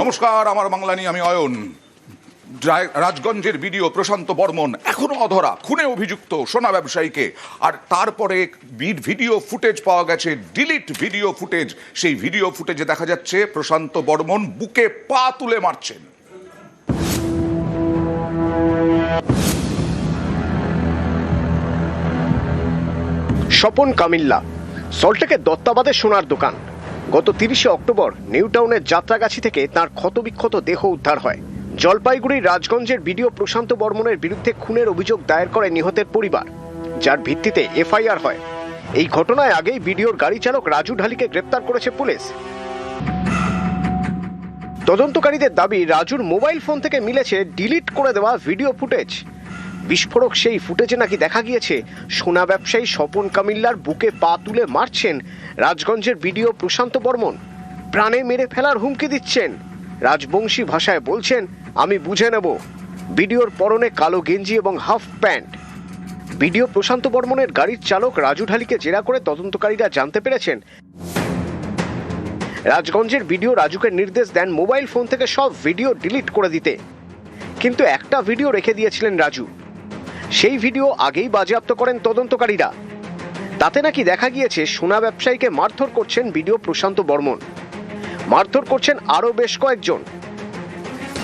নমস্কার, আমার বাংলা নিয়ে আমি অয়ন। রাজগঞ্জের ভিডিও প্রশান্ত বর্মন এখনও অধরা, খুনে অভিযুক্ত সোনা ব্যবসায়ীকে। আর তারপরে ভিডিও ফুটেজ পাওয়া গেছে, ডিলিট ভিডিও ফুটেজ। সেই ভিডিও ফুটেজে দেখা যাচ্ছে, প্রশান্ত বর্মন বুকে পা তুলে মারছেন। স্বপন কামিল্লা সল্টেকের দত্তাবাদের সোনার দোকান। গত তিরিশে অক্টোবর নিউ টাউনের যাত্রাগাছি থেকে তার ক্ষতবিক্ষত দেহ উদ্ধার হয়। জলপাইগুড়ির রাজগঞ্জের বিডিও প্রশান্ত বর্মনের বিরুদ্ধে খুনের অভিযোগ দায়ের করে নিহতের পরিবার, যার ভিত্তিতে এফআইআর হয়। এই ঘটনায় আগেই বিডিওর গাড়ি চালক রাজু ঢালিকে গ্রেপ্তার করেছে পুলিশ। তদন্তকারীদের দাবি, রাজুর মোবাইল ফোন থেকে মিলেছে ডিলিট করে দেওয়া ভিডিও ফুটেজ। বিস্ফোরক সেই ফুটেজে নাকি দেখা গিয়েছে? সোনা ব্যবসায়ী স্বপন কামিল্লার বুকে পা তুলে মারছেন রাজগঞ্জের বিডিও প্রশান্ত বর্মন। প্রাণে মেরে ফেলার হুমকি দিচ্ছেন। রাজবংশী ভাষায় বলছেন, আমি বুঝে নেব। বিডিওর পরনে কালো গেঞ্জি এবং হাফ প্যান্ট। বিডিও প্রশান্ত বর্মনের গাড়ির চালক রাজু ঢালিকে জেরা করে তদন্তকারীরা জানতে পেরেছেন। রাজগঞ্জের ভিডিও রাজুকে নির্দেশ দেন মোবাইল ফোন থেকে সব ভিডিও ডিলিট করে দিতে। কিন্তু একটা ভিডিও রেখে দিয়েছিলেন রাজু। সেই ভিডিও আগেই বাজেয়াপ্ত করেন তদন্তকারীরা। তাতে নাকি দেখা গিয়েছে, সোনা ব্যবসায়ীকে মারধর করছেন ভিডিও প্রশান্ত বর্মন। মারধর করছেন আরও বেশ কয়েকজন।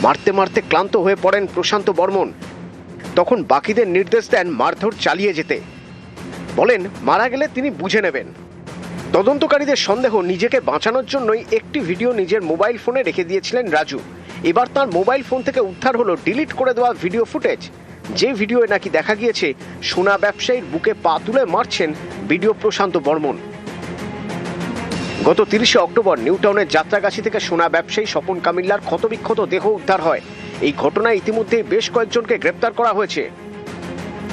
মারতে মারতে ক্লান্ত হয়ে পড়েন প্রশান্ত বর্মন। তখন বাকিদের নির্দেশ দেন মারধর চালিয়ে যেতে। বলেন, মারা গেলে তিনি বুঝে নেবেন। তদন্তকারীদের সন্দেহ নিজেকে বাঁচানোর জন্যই একটি ভিডিও নিজের মোবাইল ফোনে রেখে দিয়েছিলেন রাজু। এবার তার মোবাইল ফোন থেকে উদ্ধার হলো, ডিলিট করে দেওয়া ভিডিও ফুটেজ। যে ভিডিওয়ে নাকি দেখা গিয়েছে, সোনা ব্যবসায়ীর বুকে পা তুলে মারছেন ভিডিও প্রশান্ত বর্মন। গত তিরিশে অক্টোবর নিউটাউনের যাত্রাগাছি থেকে সোনা ব্যবসায়ী স্বপন কামিল্লার ক্ষতবিক্ষত দেহ উদ্ধার হয়। এই ঘটনায় ইতিমধ্যেই বেশ কয়েকজনকে গ্রেপ্তার করা হয়েছে।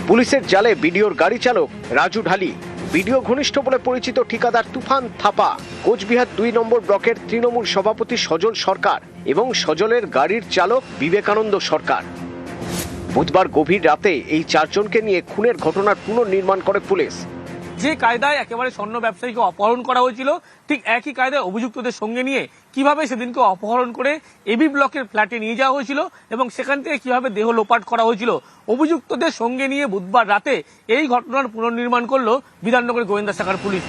পুলিশের জালে বিডিওর গাড়ি চালক রাজু ঢালি, বিডিও ঘনিষ্ঠ বলে পরিচিত ঠিকাদার তুফান থাপা, কোচবিহার দুই নম্বর ব্লকের তৃণমূল সভাপতি সজল সরকার এবং সজলের গাড়ির চালক বিবেকানন্দ সরকার। বুধবার গভীর রাতে এই চারজনকে নিয়ে খুনের ঘটনার পুনর্নির্মাণ করে পুলিশ। যে কায়দায় একেবারে স্বর্ণ ব্যবসায়ীকে অপহরণ করা হয়েছিল ঠিক একই কায়দায় অভিযুক্তদের সঙ্গে নিয়ে কীভাবে সেদিনকে অপহরণ করে এবি ব্লকের ফ্ল্যাটে নিয়ে যাওয়া হয়েছিল এবং সেখান থেকে কীভাবে দেহ লোপাট করা হয়েছিল অভিযুক্তদের সঙ্গে নিয়ে বুধবার রাতে এই ঘটনার পুনর্নির্মাণ করল বিধাননগর গোয়েন্দা শাখার পুলিশ।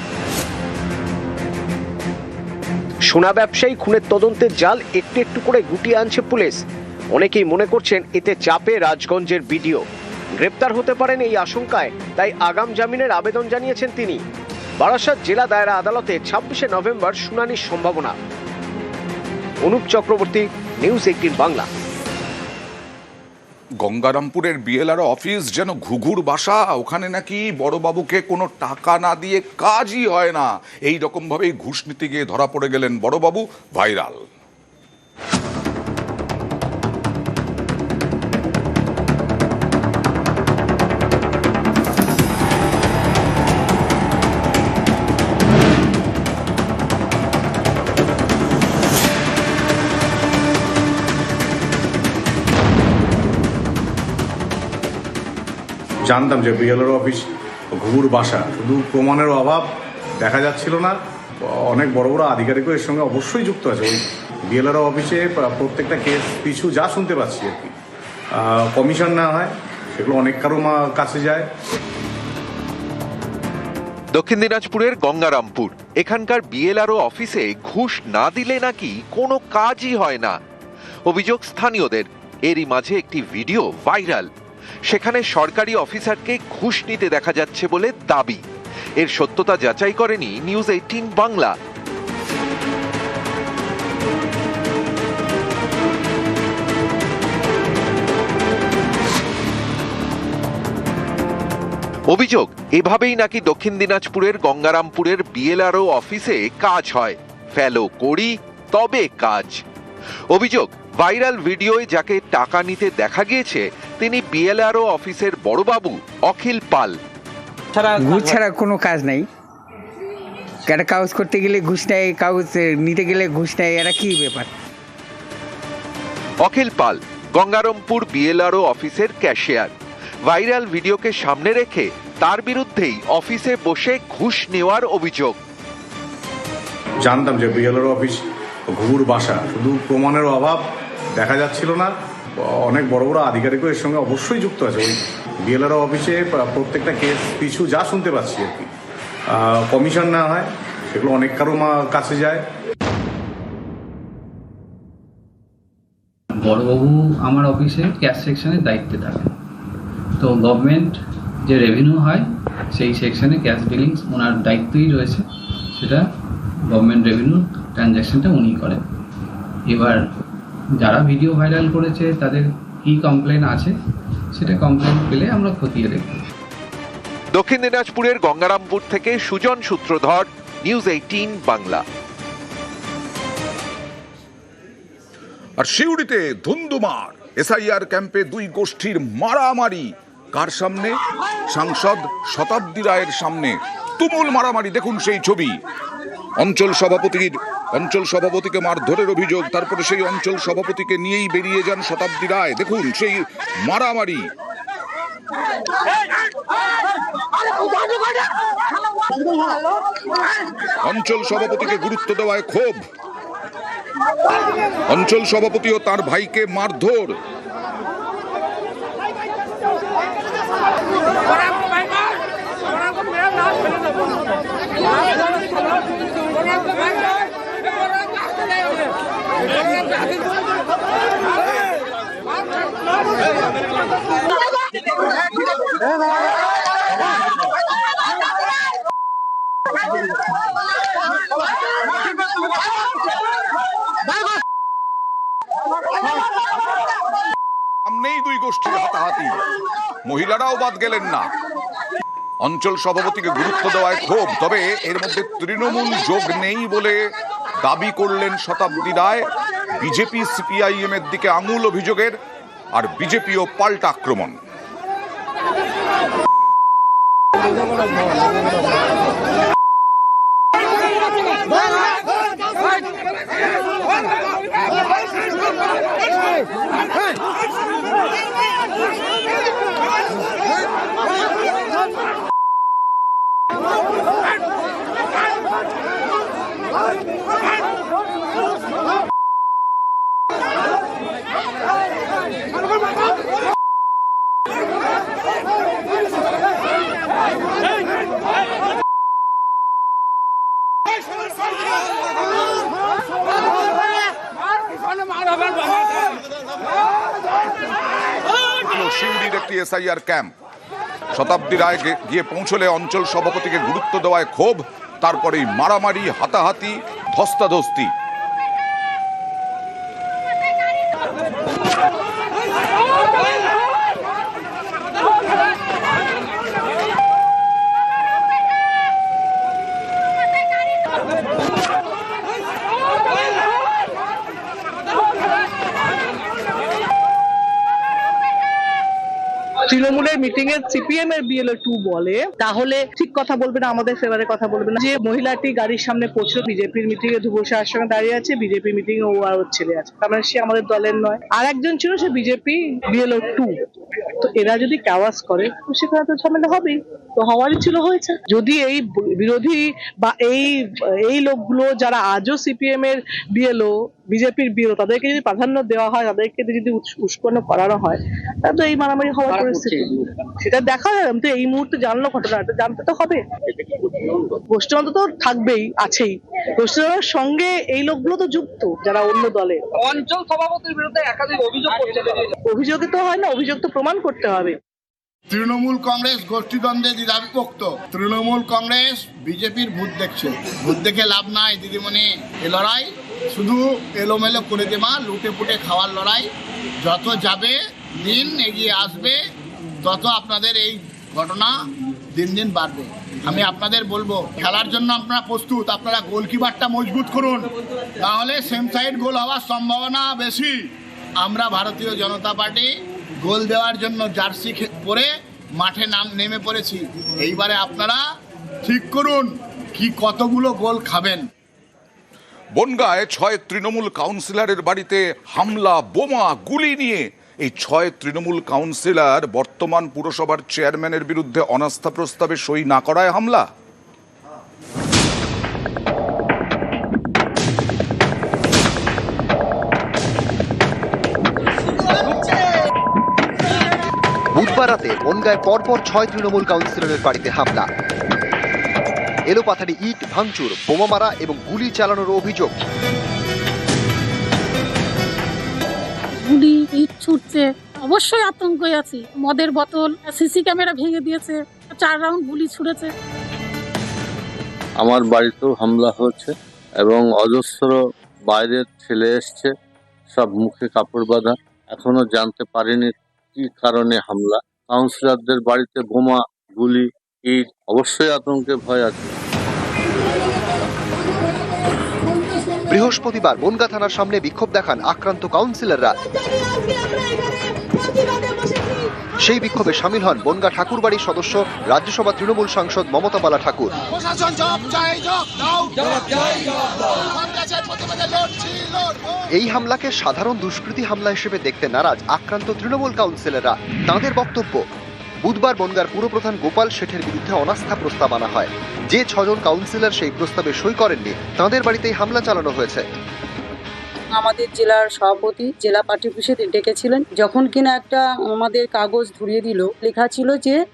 সোনা ব্যবসায়ী খুনের তদন্তের জাল একটু একটু করে গুটিয়ে আনছে পুলিশ। অনেকেই মনে করছেন এতে চাপে রাজগঞ্জের বিডিও। গ্রেপ্তার হতে পারেন এই আশঙ্কায়, তাই আগাম জামিনের আবেদন জানিয়েছেন তিনি। বারাসাত জেলা দায়রা আদালতে ছাব্বিশে নভেম্বর শুনানির সম্ভাবনা। Anup Chakraborty, News Eighteen Bangla. গঙ্গারামপুরের BLR office যেন ঘুঘুর বাসা, ওখানে নাকি বড়বাবুকে কোনো টাকা না দিয়ে কাজই হয় না। এই রকমভাবেই ঘুষ নিতে গিয়ে ধরা পড়ে গেলেন বড়বাবু ভাইরাল। জানতাম যে বিএলআর অফিস ঘুঘুর বাসা। শুধু প্রমাণের অভাব দেখা যাচ্ছিল না, অনেক বড় বড় আধিকারিকও এর সঙ্গে অবশ্যই যুক্ত আছে। ওই বিএলআর অফিসে প্রত্যেকটা কেস পিছু যা শুনতে পাচ্ছি আর কি। কমিশন না হয়, সেগুলো অনেক কারও কাছে যায়। দক্ষিণ দিনাজপুরের গঙ্গারামপুর। এখানকার বিএলআরও অফিসে ঘুষ না দিলে নাকি কোনো কাজই হয় না। অভিযোগ স্থানীয়দের। এরই মাঝে একটি ভিডিও ভাইরাল। সেখানে সরকারি অফিসারকে ঘুষ নিতে দেখা যাচ্ছে বলে দাবি। এর সত্যতা যাচাই করেনি নিউজ এইটিন বাংলা। অভিযোগ, এভাবেই নাকি দক্ষিণ দিনাজপুরের গঙ্গারামপুরের বিএলআরও অফিসে কাজ হয়। ফেলো করি, তবে কাজ। অভিযোগ ভাইরাল ভিডিওয় যাকে টাকা নিতে দেখা গিয়েছে তিনি বিএলআরও অফিসের বড়বাবু অখিল পাল। ঘুষ ছাড়া কোনো কাজ নাই। একটা কাগজ করতে গেলে ঘুষ নেয় কাগজ নিতে গেলে ঘুষ নেয় এরা কি ব্যাপার? অখিল পাল গঙ্গারামপুর বিএলআরও অফিসের ক্যাশিয়ার। ভাইরাল ভিডিওকে সামনে রেখে তার বিরুদ্ধেই অফিসে বসে ঘুষ নেওয়ার অভিযোগ। জানতাম যে বিএলআর অফিস ঘুঘুর বাসা শুধু প্রমাণের অভাব দেখা যাচ্ছিল না। অনেক বড় বড় আধিকারিকও এর সঙ্গে অবশ্যই যুক্ত আছে। ওই বিএলআরও অফিসে প্রত্যেকটা কেস পিছু যা শুনতে পাচ্ছি আর কি। কমিশন না হয়, সেগুলো অনেক কারও কাছে যায়। বড়বাবু আমার অফিসে ক্যাশ সেকশনের দায়িত্বে থাকেন তো গভর্নমেন্ট যে রেভিনিউ হয়, সেই সেকশনে ক্যাশ বিলিংস ওনার দায়িত্বই রয়েছে। সেটা গভর্নমেন্ট রেভিনিউ ট্রানজ্যাকশনটা উনি করেন। এবার যারা ভিডিও ভাইরাল করেছে তাদের কি কমপ্লেন আছে? সেটা কমপ্লেন পেলে আমরা খতিয়ে দেখব। দক্ষিণ দিনাজপুরের গঙ্গারামপুর থেকে সুজন সূত্রধর নিউজ এইটিন বাংলা। আর শিউড়িতে ধুন্দুমার। এসআইআর ক্যাম্পে দুই গোষ্ঠীর মারামারি। কার সামনে? সাংসদ শতাব্দী রায়ের সামনে। তুমুল মারামারি দেখুন সেই ছবি। অঞ্চল সভাপতির অঞ্চল সভাপতিকে মারধরের অভিযোগ, তারপরে সেই অঞ্চল সভাপতিকে নিয়েই বেরিয়ে যান শতাব্দী রায়। দেখুন, সেই মারামারি। অঞ্চল সভাপতিকে গুরুত্ব দেওয়ায় ক্ষোভ। অঞ্চল সভাপতি ও তার ভাইকে মারধর। সামনেই দুই গোষ্ঠীর হাতাহাতি মহিলারাও বাদ গেলেন না অঞ্চল সভাপতিকে গুরুত্ব দেওয়ায় ক্ষোভ, তবে এর মধ্যে তৃণমূল যোগ নেই বলে দাবি করলেন শতাব্দী রায়। বিজেপি সিপিআইএম এর দিকে আঙুল অভিযোগের, আর বিজেপিও পাল্টা আক্রমণ। I'm going to go back. শিউড়ির একটি এসআইআর ক্যাম্প শতাব্দী রায় গিয়ে পৌঁছলে অঞ্চল সভাপতিকে গুরুত্ব দেওয়ায় ক্ষোভ, তারপরেই মারামারি, হাতাহাতি, ধস্তাধস্তি তৃণমূলের মিটিং এ সিপিএম এর বিএলও টু বলে। তাহলে ঠিক কথা বলবে না, আমাদের ফেভারে কথা বলবে না। যে মহিলাটি গাড়ির সামনে পৌঁছলো বিজেপির মিটিং এ ধ্রুব শাহের সঙ্গে দাঁড়িয়ে আছে বিজেপি মিটিং এ ও আর ছেলে আছে। তার মানে সে আমাদের দলের নয়। আর একজন ছিল সে বিজেপি বিএলও টু তো এরা যদি কাওয়াজ করে, তো সেখানে তো ঝামেলা হবেই। হওয়ারই ছিল হয়েছে। যদি এই বিরোধী বা এই এই লোকগুলো যারা আজও সিপিএম এর বিএলও বিজেপির বিএলও তাদেরকে যদি প্রাধান্য দেওয়া হয় তাদেরকে যদি উৎস- উস্কানো করানো হয় তাহলে তো এই মারামারি হওয়ার পরিস্থিতি। সেটা দেখা যায় তো এই মুহূর্তে জানলো ঘটনাটা জানতে তো হবে। গোষ্ঠীতন্ত্র তো থাকবেই আছেই। গোষ্ঠীতন্ত্রের সঙ্গে এই লোকগুলো তো যুক্ত যারা অন্য দলে। অঞ্চল সভাপতির বিরুদ্ধে একাধিক অভিযোগ করছে। অভিযোগে তো হয় না অভিযোগ তো প্রমাণ করতে হবে। তৃণমূল কংগ্রেস গোষ্ঠীদ্বন্দ্বে দ্বিধাবিভক্ত। তৃণমূল কংগ্রেস বিজেপির ভূত দেখছে। ভূত দেখে লাভ নাই, দিদিমণি, এ লড়াই শুধু এলোমেলো করে দেওয়া লুটে পুটে খাওয়ার লড়াই। যত যাবে, দিন এগিয়ে আসবে, তত আপনাদের এই ঘটনা দিন দিন বাড়বে। আমি আপনাদের বলব, খেলার জন্য আপনারা প্রস্তুত, আপনারা গোলকিপারটা মজবুত করুন। তাহলে সেম সাইড গোল হওয়ার সম্ভাবনা বেশি। আমরা ভারতীয় জনতা পার্টি গোল দেওয়ার জন্য জার্সি পরে মাঠে নাম নেমে পড়েছি। এইবারে আপনারা ঠিক করুন কি কতগুলো গোল খাবেন। বনগায় ছয় তৃণমূল কাউন্সিলরের বাড়িতে হামলা, বোমা, গুলি নিয়ে এই ছয় তৃণমূল কাউন্সিলর বর্তমান পুরসভার চেয়ারম্যানের বিরুদ্ধে অনাস্থা প্রস্তাবে সই না করায় হামলা। বুধবার রাতে বনগায় পরপর ছয় তৃণমূল কাউন্সিলরের বাড়িতে হামলা। এলোপাথারি ইট ভাঙচুর বোমা মারা এবং গুলি চালানোর অভিযোগ। গুলি ইট ছুটছে। অবশ্যই আতঙ্কে আছি। মদের বোতল সিসি ক্যামেরা ভেঙে দিয়েছে চার রাউন্ড গুলি ছুড়েছে। আমার বাড়িতেও হামলা হয়েছে এবং অজস্র বাইরের ছেলে এসছে সব মুখে কাপড় বাঁধা। এখনও জানতে পারিনি কি কারণে হামলা। কাউন্সিলরদের বাড়িতে বোমা গুলি ইট অবশ্যই আতঙ্কে ভয় আছে। বৃহস্পতিবার বনগা থানার সামনে বিক্ষোভ দেখান আক্রান্ত কাউন্সিলররা। সেই বিক্ষোভে সামিল হন বনগা ঠাকুরবাড়ির সদস্য রাজ্যসভা তৃণমূল সাংসদ মমতা বালা ঠাকুর। এই হামলাকে সাধারণ দুষ্কৃতী হামলা হিসেবে দেখতে নারাজ আক্রান্ত তৃণমূল কাউন্সিলররা। তাঁদের বক্তব্য, বুধবার বনগার পুরপ্রধান গোপাল শেঠের বিরুদ্ধে অনাস্থা প্রস্তাব আনা হয়। যে ছজন কাউন্সিলর সেই প্রস্তাবে সই করেননি, তাঁদের বাড়িতেই হামলা চালানো হয়েছে। আমাদের জেলার সভাপতি, জেলা পার্টি অফিসে ডেকেছিলেন। যখন কিনা একটা আমাদের কাগজ ধরিয়ে দিল, লেখা ছিল যে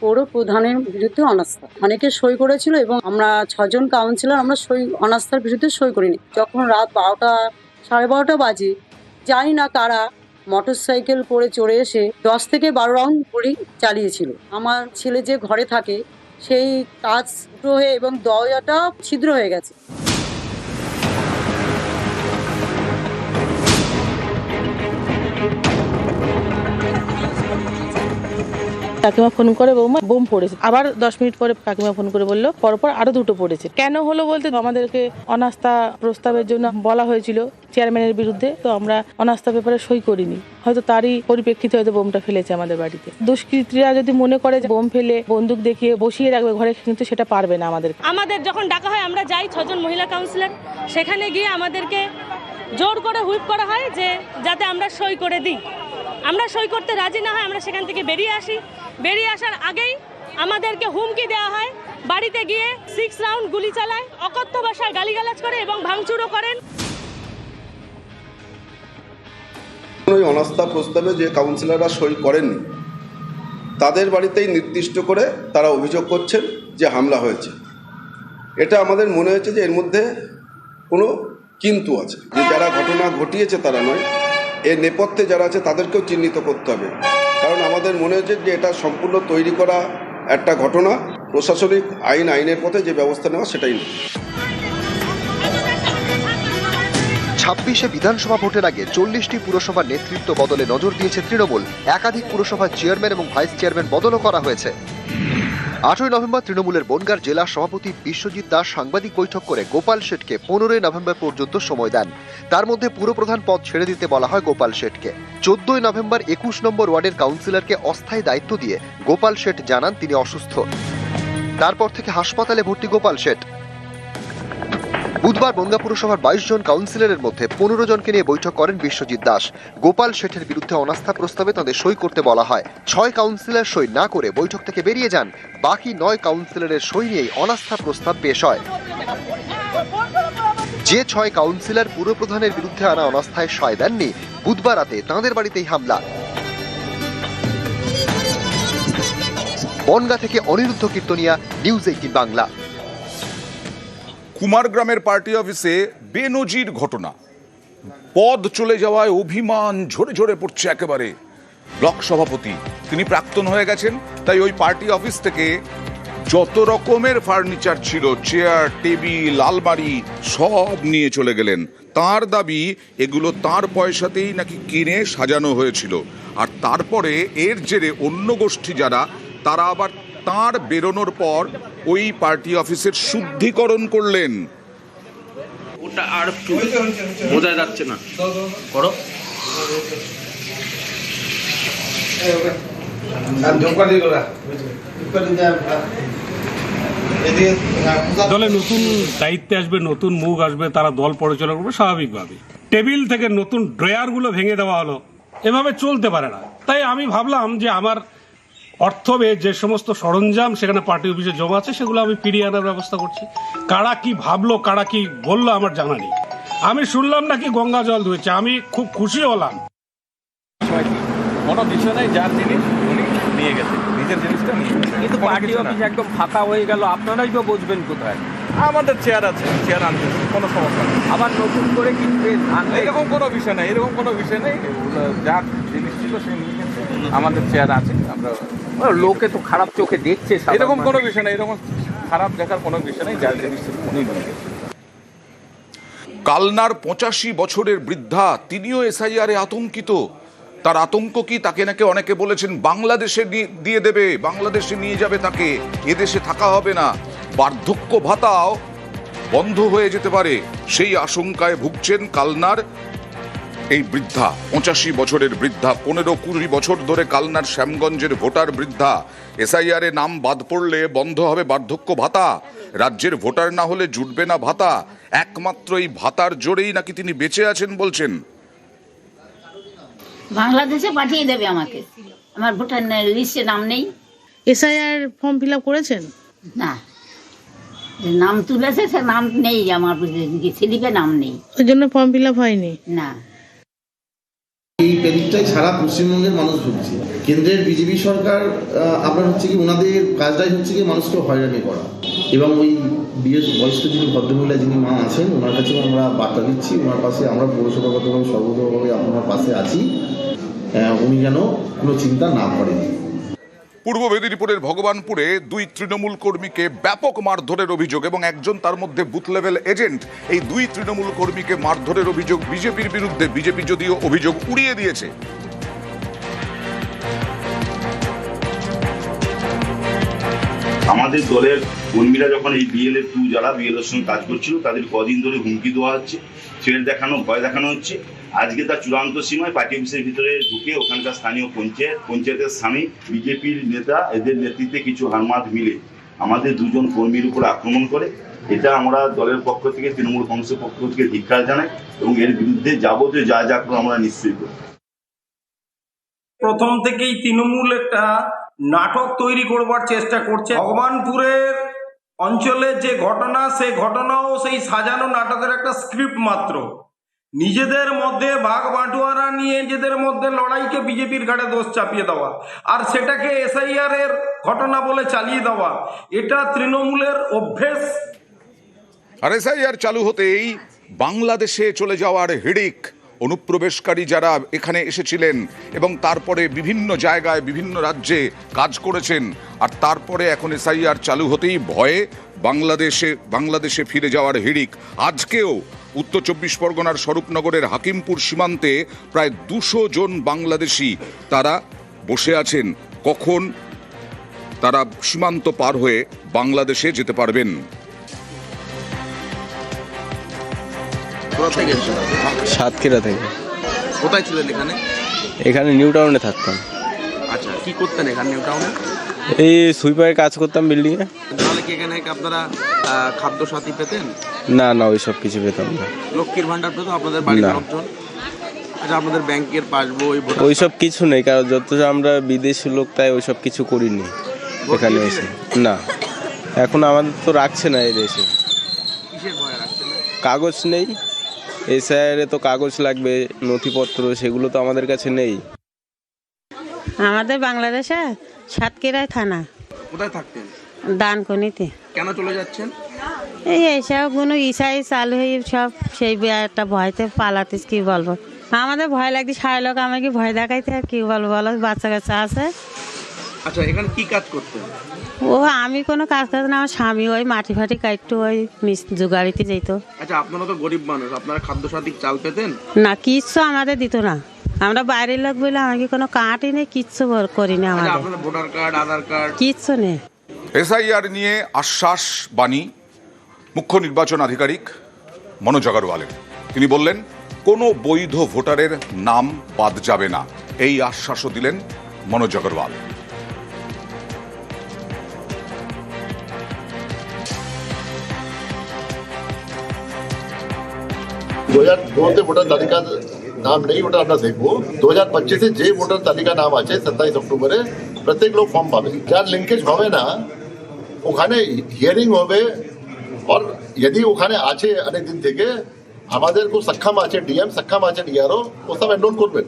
পৌর প্রধানের বিরুদ্ধে অনাস্থা। অনেকে সই করেছিল এবং আমরা ছজন কাউন্সিলর আমরা সই, অনাস্থার বিরুদ্ধে সই করিনি। যখন রাত বারোটা, সাড়ে বারোটা বাজে, জানি না কারা মোটর সাইকেল করে চড়ে এসে দশ থেকে বারো রাউন্ড গুলি চালিয়েছিল। আমার ছেলে যে ঘরে থাকে, সেই কাজ হয়ে এবং দরজাটা ছিদ্র হয়ে গেছে। কাকিমা ফোন করে বৌমা, বোম পড়েছে। আবার দশ মিনিট পরে কাকিমা ফোন করে বলল, পরপর আরও দুটো পড়েছে। কেন হলো বলতে আমাদেরকে অনাস্থা প্রস্তাবের জন্য বলা হয়েছিল চেয়ারম্যানের বিরুদ্ধে, তো আমরা অনাস্থা পেপারে সই করিনি। হয়তো তারই পরিপ্রেক্ষিতে হয়তো বোমটা ফেলেছে আমাদের বাড়িতে। দুষ্কৃতীরা যদি মনে করে যে বোম ফেলে বন্দুক দেখিয়ে বসিয়ে রাখবে ঘরে, কিন্তু সেটা পারবে না আমাদের আমাদের যখন ডাকা হয়, আমরা যাই ছজন মহিলা কাউন্সিলর সেখানে গিয়ে আমাদেরকে জোর করে হুইপ করা হয় যে যাতে আমরা সই করে দিই। আমরা সই করতে রাজি না হয়, আমরা সেখান থেকে বেরিয়ে আসি। বেরিয়ে আসার আগেই আমাদেরকে হুমকি দেওয়া হয়। বাড়িতে গিয়ে সিক্স রাউন্ড গুলি চালায়, অকথ্য ভাষায় গালিগালাজ করে এবং ভাঙচুরও করেন। ওই অনাস্থা প্রস্তাবে যে কাউন্সিলররা সই করেননি, তাদের বাড়িতেই নির্দিষ্ট করে তারা অভিযোগ করছেন যে হামলা হয়েছে। এটা আমাদের মনে হয়েছে যে এর মধ্যে কোনো কিন্তু আছে। যে যারা ঘটনা ঘটিয়েছে তারা নয় এর নেপথ্যে যারা আছে, তাদেরকেও চিহ্নিত করতে হবে। কারণ আমাদের মনে হয়েছে যে এটা সম্পূর্ণ তৈরি করা একটা ঘটনা। প্রশাসনিক আইন, আইনের পথে যে ব্যবস্থা নেওয়া, সেটাই নয় ছাব্বিশে বিধানসভা ভোটের আগে চল্লিশটি পুরসভার নেতৃত্ব বদলে নজর দিয়েছে তৃণমূল। একাধিক পুরসভার চেয়ারম্যান এবং ভাইস চেয়ারম্যান বদলও করা হয়েছে। আটই নভেম্বর তৃণমূলের বনগার জেলা সভাপতি বিশ্বজিৎ দাস সাংবাদিক বৈঠক করে গোপাল শেঠকে পনেরোই নভেম্বর পর্যন্ত সময় দেন। তার মধ্যে পুরপ্রধান পদ ছেড়ে দিতে বলা হয় গোপাল শেঠকে। চোদ্দই নভেম্বর একুশ নম্বর ওয়ার্ডের কাউন্সিলরকে অস্থায়ী দায়িত্ব দিয়ে গোপাল শেঠ জানান তিনি অসুস্থ। তারপর থেকে হাসপাতালে ভর্তি গোপাল শেঠ। বুধবার বনগা পুরসভার বাইশ জন কাউন্সিলরের মধ্যে পনেরো জনকে নিয়ে বৈঠক করেন বিশ্বজিৎ দাস। গোপাল শেঠের বিরুদ্ধে অনাস্থা প্রস্তাবে তাদের সই করতে বলা হয়। ছয় কাউন্সিলর সই না করে বৈঠক থেকে বেরিয়ে যান। বাকি নয় কাউন্সিলরের সই নিয়েই অনাস্থা প্রস্তাব পেশ হয়। যে ছয় কাউন্সিলর পুরপ্রধানের বিরুদ্ধে আনা অনাস্থায় সয় দেননি, বুধবার রাতে তাঁদের বাড়িতেই হামলা। বনগা থেকে অনিরুদ্ধ কীর্তনিয়া, নিউজ এইটিন বাংলা। কুমারগ্রামের পার্টি অফিসে বেনজির ঘটনা। পদ চলে যাওয়ায় অভিমান ঝরে ঝরে পড়ছে একেবারে। ব্লক সভাপতি, তিনি প্রাক্তন হয়ে গেছেন, তাই ওই পার্টি অফিস থেকে যত রকমের ফার্নিচার ছিল, চেয়ার, টেবিল, আলমারি, সব নিয়ে চলে গেলেন। তার দাবি, এগুলো তার পয়সাতেই নাকি কিনে সাজানো হয়েছিল। আর তারপরে এর জেরে অন্য গোষ্ঠী যারা, তারা আবার তার বেরোনোর পর ওই পার্টি অফিসের শুদ্ধিকরণ করলেন। ওটা আর একটু বোঝা যাচ্ছে না। করো। দলে নতুন দায়িত্বে আসবে নতুন মুখ আসবে তারা দল পরিচালনা করবে স্বাভাবিকভাবে টেবিল থেকে নতুন ড্রয়ারগুলো ভেঙে দেওয়া হলো। এভাবে চলতে পারে না। তাই আমি ভাবলাম যে আমার অর্থবে যে সমস্ত সরঞ্জাম সেখানে পার্টি অফিসে জমা আছে সেগুলো আমি ফিরিয়ে আনার ব্যবস্থা করছি। কারা কি ভাবলো কারা কি বলল আমার জানা নেই। আমি শুনলাম নাকি গঙ্গা জল ধুয়েছে আমি খুব খুশি হলাম। কোনো কিছু নেই যার জিনিস উনি নিয়ে গেছে নিজের জিনিসটা নিয়ে কিন্তু কোনো পার্টি অফিস একদম ফাঁকা হয়ে গেল আপনারাই তো বুঝবেন কোথায়। আমাদের চেয়ার আছে চেয়ার আনতে কোনো সমস্যা নেই। আবার নতুন করে কিনবে এরকম কোনো বিষয় নেই এরকম কোনো বিষয় নেই। এগুলো যা জিনিস ছিল সে নিয়ে গেছে। আমাদের চেয়ার আছে আমরা লোকে তো খারাপ চোখে দেখছে এরকম। কোনো বিষয় নেই এরকম খারাপ দেখার কোনো বিষয় নেই যার জিনিস কালনার পঁচাশি বছরের বৃদ্ধা তিনিও এসআইআরে আতঙ্কিত। তার আতঙ্ক কি তাকে নাকি অনেকে বলেছেন বাংলাদেশে দিয়ে দেবে বাংলাদেশে নিয়ে যাবে তাকে এদেশে থাকা হবে না। বার্ধক্য ভাতাও বন্ধ হয়ে যেতে পারে সেই আশঙ্কায় ভুগছেন কালনার এই বৃদ্ধা পঁচাশি বছরের বৃদ্ধা পনেরো কুড়ি বছর ধরে কালনার শ্যামগঞ্জের ভোটার বৃদ্ধা। এসআইআর এ নাম বাদ পড়লে বন্ধ হবে বার্ধক্য ভাতা। রাজ্যের ভোটার না হলে জুটবে না ভাতা। একমাত্র এই ভাতার জোরেই নাকি তিনি বেঁচে আছেন বলছেন। বাংলাদেশে পাঠিয়ে দেবে আমাকে। আমার ভোটার লিস্টে নাম নেই। এসআইআর ফর্ম ফিল আপ করেছেন? না। নাম তুলেছে সে নাম নেই আমার স্লিপে নাম নেই। ওই জন্য ফর্ম ফিল আপ হয়নি? না। এই প্যানিকটাই সারা পশ্চিমবঙ্গের মানুষ ভুগছে। কেন্দ্রের বিজেপি সরকার আপনার হচ্ছে কি, ওনাদের কাজটাই হচ্ছে কি, মানুষকে হয়রানি করা। এবং ওই বিয়ের বয়স্ক যিনি ভদ্রমহিলা যিনি মা আছেন, ওনার কাছে আমরা বার্তা দিচ্ছি। ওনার পাশে আমরা পৌরসভাগতভাবে, সর্বতভাবে আপনার পাশে আছি। উনি যেন কোনো চিন্তা না করেন। পূর্ব মেদিনীপুরের ভগবানপুরে দুই তৃণমূল কর্মীকে ব্যাপক মারধরের অভিযোগ এবং একজন তার মধ্যে বুথ লেভেল এজেন্ট। এই দুই তৃণমূল কর্মীকে মারধরের অভিযোগ বিজেপির বিরুদ্ধে। বিজেপি যদিও অভিযোগ উড়িয়ে দিয়েছে। আমাদের দলের কর্মীরা যখন এই বিএলএ টু যারা বিএলএর সঙ্গে কাজ করছিল, তাদের কদিন ধরে হুমকি দেওয়া হচ্ছে থ্রেট দেখানো, ভয় দেখানো হচ্ছে। আজকে তার চূড়ান্ত সীমায় পার্টি অফিসের ভিতরে ঢুকে ওখানকার স্থানীয় পঞ্চায়েত, পঞ্চায়েতের স্বামী, বিজেপির নেতা, এদের নেতৃত্বে কিছু হারমাত মিলে আমাদের দুজন কর্মীর উপর আক্রমণ করে। এটা আমরা দলের পক্ষ থেকে, তৃণমূল কংগ্রেসের পক্ষ থেকে ধিক্কার জানাই এবং এর বিরুদ্ধে যাবতীয় যা যা করব আমরা নিশ্চয়ই করব। প্রথম থেকেই তৃণমূল একটা নাটক তৈরি করবার চেষ্টা করছে। ভগবানপুরের অঞ্চলে যে ঘটনা সেই ঘটনাও সেই সাজানো নাটকের একটা স্ক্রিপ্ট মাত্র। নিজেদের মধ্যে ভাগ বাঁটোয়ারা নিয়ে নিজেদের মধ্যে লড়াইকে বিজেপির ঘাড়ে দোষ চাপিয়ে দেওয়া আর সেটাকে এসআইআর এর ঘটনা বলে চালিয়ে দেওয়া, এটা তৃণমূলের অভ্যেস। আর এসআইআর চালু হতেই বাংলাদেশে চলে যাওয়ার হিড়িক, অনুপ্রবেশকারী যারা এখানে এসেছিলেন এবং তারপরে বিভিন্ন জায়গায়, বিভিন্ন রাজ্যে কাজ করেছেন আর তারপরে এখন এসআইআর চালু হতেই ভয়ে বাংলাদেশে বাংলাদেশে ফিরে যাওয়ার হিড়িক। আজকেও উত্তর চব্বিশ পরগনার স্বরূপনগরের হাকিমপুর সীমান্তে প্রায় দুশো জন বাংলাদেশি তারা বসে আছেন। কখন তারা সীমান্ত পার হয়ে বাংলাদেশে যেতে পারবেন? সাতক্ষীরা থেকে। কোথায় ছিলেন এখানে? এখানে নিউ টাউনে থাকতাম। আচ্ছা কি করতেন এখানে নিউ টাউনে? এই সুইপারের কাজ করতাম বিল্ডিংয়ে তাহলে কি এখানে আপনারা খাদ্য সাথী পেতেন? না না ওই সব কিছু পেতাম না। লক্ষ্মীর ভান্ডার পেতো? আপনাদের বাড়ির না। লোকজন? আচ্ছা আপনাদের ব্যাংকের পাসবই ভোটার ওই সব কিছু নেই কারণ যত আমরা বিদেশি লোক তাই ওই সব কিছু করিনি এখানে এসে। না। এখন আমাদের তো রাখছে না এই দেশে। কিসের ভয় রাখছে কাগজ নেই। এসআইআরে তো কাগজ লাগবে নথিপত্র সেগুলো তো আমাদের কাছে নেই। আমাদের বাংলাদেশে সাতক্ষীরায় থানা। কোথায় থাকতেন? দানকনিতে। কেন চলে যাচ্ছেন? এই এইসব কোনো ইসাই চালু হয়ে সব সেই একটা ভয়তে পালাতিস কি বলব? আমাদের ভয় লাগছে সারা লোক আমাকে ভয় দেখাইতে আর কি বলব বলো বাচ্চা কাচ্চা আছে। আচ্ছা এখানে কি কাজ করতেন? ও আমি কোনো কাজ কাজ না আমার স্বামী ওই মাটি ফাটি কাটতো ওই মিস জোগাড়িতে যেত। আচ্ছা আপনারা তো গরিব মানুষ আপনারা খাদ্য সাথী চাল পেতেন? না কিচ্ছু আমাদের দিত না। আমরা বাইরের লোক বলে আমাকে কোনো কাটই নেই কিচ্ছু বল- করি না আচ্ছা আমাদের। আপনাদের ভোটার কার্ড আধার কার্ড? কিচ্ছু নেই। এসআইআর নিয়ে আশ্বাস বাণী মুখ্য নির্বাচন আধিকারিক মনোজ আগরওয়ালের তিনি বললেন কোনো বৈধ ভোটারের নাম বাদ যাবে না। এই আশ্বাসও দিলেন মনোজ আগরওয়াল দু হাজার দোতে ভোটার তালিকা নাম নেই ওটা আমরা দেখব দু হাজার পঁচিশে যে ভোটার তালিকা নাম আছে সাতাইশ অক্টোবরে প্রত্যেক লোক ফর্ম পাবে যার লিঙ্কেজ হবে না ওখানে হিয়ারিং হবে আর যদি ওখানে আছে অনেক দিন থেকে আমাদের খুব সক্ষম আছে ডিএম সক্ষম আছে ডিআরও ও সব এনরোল করবেন